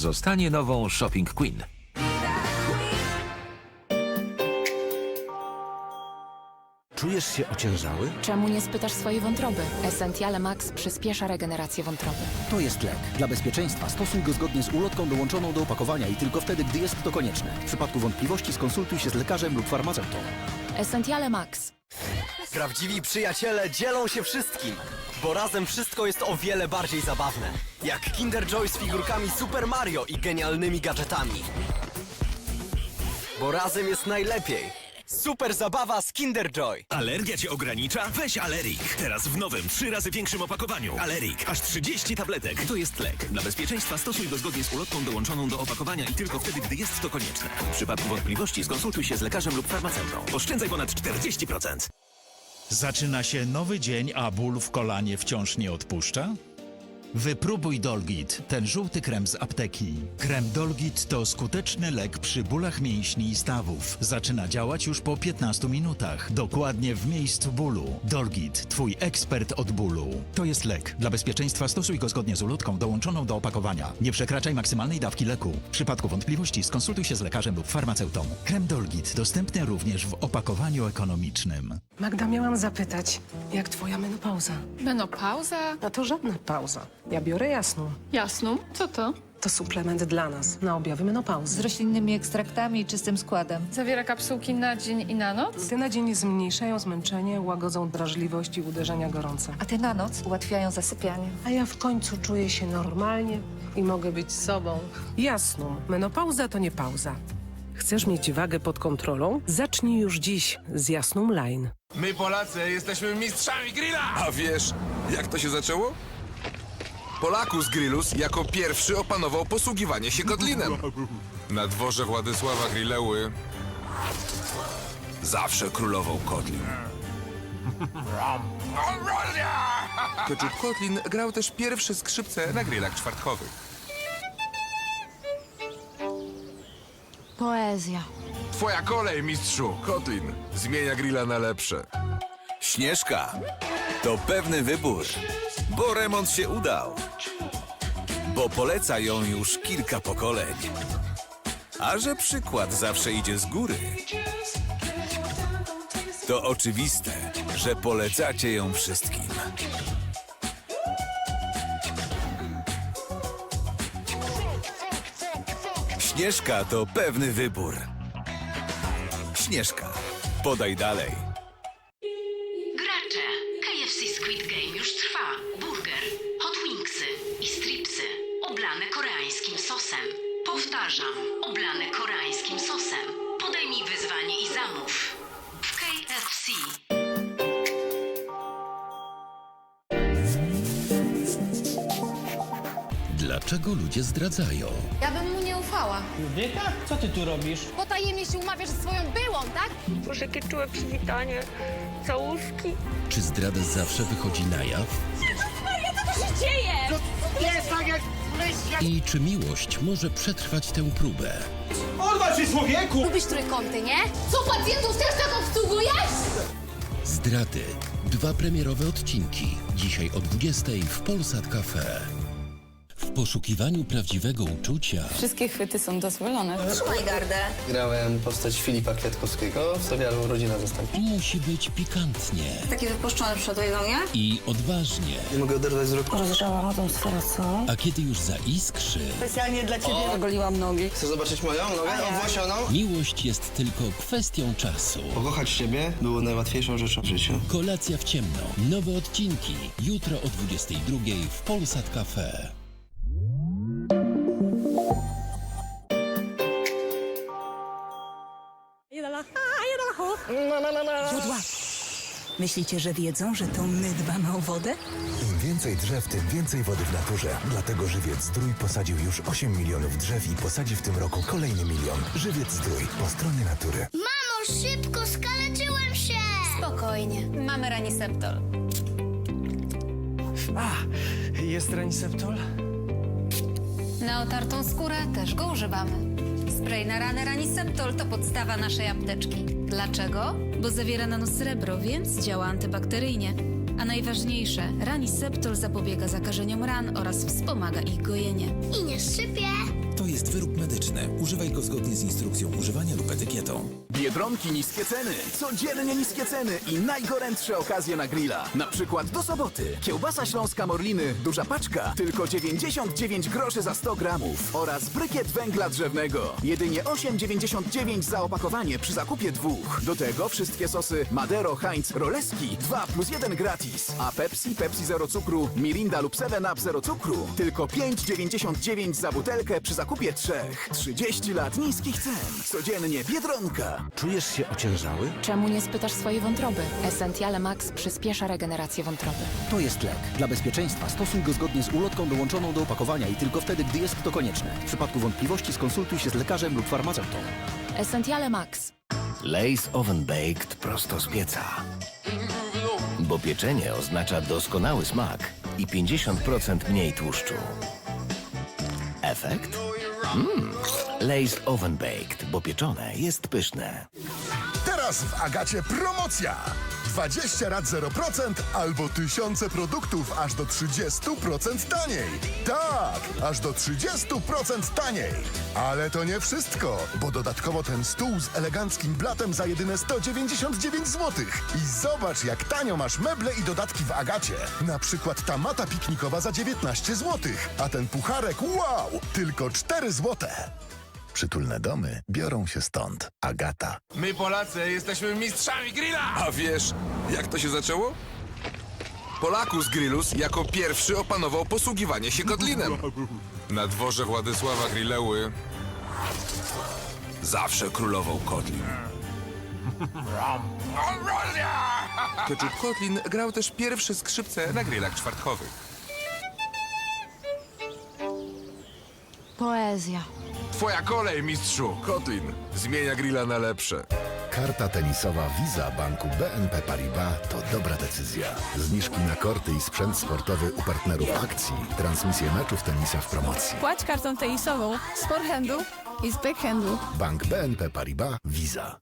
zostanie nową Shopping Queen. Czujesz się ociężały? Czemu nie spytasz swojej wątroby? Essentiale Max przyspiesza regenerację wątroby. To jest lek. Dla bezpieczeństwa stosuj go zgodnie z ulotką dołączoną do opakowania i tylko wtedy, gdy jest to konieczne. W przypadku wątpliwości skonsultuj się z lekarzem lub farmaceutą. Essentiale Max. Prawdziwi przyjaciele dzielą się wszystkim, bo razem wszystko jest o wiele bardziej zabawne. Jak Kinder Joy z figurkami Super Mario i genialnymi gadżetami. Bo razem jest najlepiej. Super zabawa z Kinder Joy. Alergia cię ogranicza? Weź Alerik. Teraz w nowym, trzy razy większym opakowaniu. Alerik. Aż 30 tabletek. To jest lek. Dla bezpieczeństwa stosuj go zgodnie z ulotką dołączoną do opakowania i tylko wtedy, gdy jest to konieczne. W przypadku wątpliwości skonsultuj się z lekarzem lub farmaceutą. Oszczędzaj ponad 40%. Zaczyna się nowy dzień, a ból w kolanie wciąż nie odpuszcza? Wypróbuj Dolgit, ten żółty krem z apteki. Krem Dolgit to skuteczny lek przy bólach mięśni i stawów. Zaczyna działać już po 15 minutach, dokładnie w miejscu bólu. Dolgit, twój ekspert od bólu. To jest lek. Dla bezpieczeństwa stosuj go zgodnie z ulotką dołączoną do opakowania. Nie przekraczaj maksymalnej dawki leku. W przypadku wątpliwości skonsultuj się z lekarzem lub farmaceutą. Krem Dolgit dostępny również w opakowaniu ekonomicznym. Magda, miałam zapytać, jak twoja menopauza? Menopauza? A to żadna pauza. Ja biorę jasną. Jasną. Co to? To suplement dla nas na objawy menopauzy. z roślinnymi ekstraktami i czystym składem. Zawiera kapsułki na dzień i na noc? Ty na dzień zmniejszają zmęczenie, łagodzą drażliwość i uderzenia gorące. A te na noc ułatwiają zasypianie. A ja w końcu czuję się normalnie i mogę być sobą. Jasną, menopauza to nie pauza. Chcesz mieć wagę pod kontrolą? Zacznij już dziś z jasną line. My Polacy jesteśmy mistrzami grilla! A wiesz, jak to się zaczęło? Polakus Grillus jako pierwszy opanował posługiwanie się kodlinem. Na dworze Władysława Grilleły zawsze królował kodlin. Keczub Kotlin grał też pierwsze skrzypce na grillach czwartkowych. Poezja. Twoja kolej, mistrzu! Kotlin zmienia grilla na lepsze. Śnieżka. To pewny wybór, bo remont się udał. Bo poleca ją już kilka pokoleń. A że przykład zawsze idzie z góry, to oczywiste, że polecacie ją wszystkim. Śnieżka to pewny wybór. Śnieżka. Podaj dalej. Gracze. KFC Squid Game już trwa. Stripsy. Oblane koreańskim sosem. Powtarzam, oblane koreańskim sosem. Podejmij wyzwanie i zamów. W KFC. Dlaczego ludzie zdradzają? Ja bym mu nie ufała. Judyka? Co ty tu robisz? Potajemnie się umawiasz ze swoją byłą, tak? Boże, jakie czułe przywitanie. Całuski. Czy zdrada zawsze wychodzi na jaw? Co się dzieje? I czy miłość może przetrwać tę próbę? Lubisz trójkąty, nie? Co, pacjentów też tak obsługujesz? Zdrady. Dwa premierowe odcinki. Dzisiaj o 20 w Polsat Cafe. W poszukiwaniu prawdziwego uczucia Wszystkie chwyty są dozwolone. Trzymaj gardę. Grałem postać Filipa Kwiatkowskiego w serialu Rodzina Zastępcza. musi być pikantnie Takie wypuszczone przed do mnie. i odważnie. Nie mogę oderwać wzroku. Rozgrzałam atmosferę, co? A kiedy już zaiskrzy, Specjalnie dla ciebie ogoliłam nogi. Chcesz zobaczyć moją nogę obłosioną? miłość jest tylko kwestią czasu. Pokochać siebie było najłatwiejszą rzeczą w życiu. Kolacja w ciemno. Nowe odcinki. Jutro o 22 w Polsat Cafe. Myślicie, że wiedzą, że to my dbamy o wodę? Im więcej drzew, tym więcej wody w naturze. Dlatego Żywiec Zdrój posadził już 8 milionów drzew i posadzi w tym roku kolejny milion. Żywiec Zdrój po stronie natury. Mamo, szybko, skaleczyłem się! Spokojnie. Mamy raniseptol. Jest Raniseptol? Na otartą skórę też go używamy. Spray na ranę Raniseptol to podstawa naszej apteczki. Dlaczego? Bo zawiera nanosrebro, więc działa antybakteryjnie. A najważniejsze, Raniseptol zapobiega zakażeniom ran oraz wspomaga ich gojenie. I nie szczypie. Bezpieczne. Używaj go zgodnie z instrukcją używania lub etykietą. Biedronki niskie ceny, codziennie niskie ceny i najgorętsze okazje na grilla. Na przykład do soboty. Kiełbasa śląska Morliny, duża paczka, tylko 99 groszy za 100 gramów. Oraz brykiet węgla drzewnego. Jedynie 8,99 za opakowanie przy zakupie dwóch. Do tego wszystkie sosy Madero, Heinz, Roleski 2 plus 1 gratis. A Pepsi, Pepsi Zero Cukru, Mirinda lub 7up Zero Cukru tylko 5,99 za butelkę przy zakupie trzech. 30 lat niskich cen. Codziennie Biedronka. Czujesz się ociężały? Czemu nie spytasz swojej wątroby? Essentiale Max przyspiesza regenerację wątroby. To jest lek. Dla bezpieczeństwa stosuj go zgodnie z ulotką dołączoną do opakowania i tylko wtedy, gdy jest to konieczne. W przypadku wątpliwości skonsultuj się z lekarzem lub farmaceutą. Essentiale Max. Lays Oven Baked prosto z pieca. Bo pieczenie oznacza doskonały smak i 50% mniej tłuszczu. Efekt? Mmm. Lays Oven Baked, bo pieczone jest pyszne. Teraz w Agacie promocja! 20 rat 0% albo tysiące produktów aż do 30% taniej. Tak, aż do 30% taniej. Ale to nie wszystko, bo dodatkowo ten stół z eleganckim blatem za jedyne 199 zł. I zobacz, jak tanio masz meble i dodatki w Agacie. Na przykład ta mata piknikowa za 19 zł, a ten pucharek, wow, tylko 4 zł. Przytulne domy biorą się stąd. Agata. My Polacy jesteśmy mistrzami grilla! A wiesz, jak to się zaczęło? Polakus Grillus jako pierwszy opanował posługiwanie się Kotlinem. Na dworze Władysława Grilleły zawsze królował Kotlin. Ketchup Kotlin grał też pierwsze skrzypce na grillach czwartkowych. Poezja. Twoja kolej, mistrzu! Kotlin zmienia grilla na lepsze. Karta tenisowa Visa Banku BNP Paribas to dobra decyzja. Zniżki na korty i sprzęt sportowy u partnerów akcji. Transmisje meczów tenisa w promocji. Płać kartą tenisową z forehandu i z backhandu. Bank BNP Paribas Visa.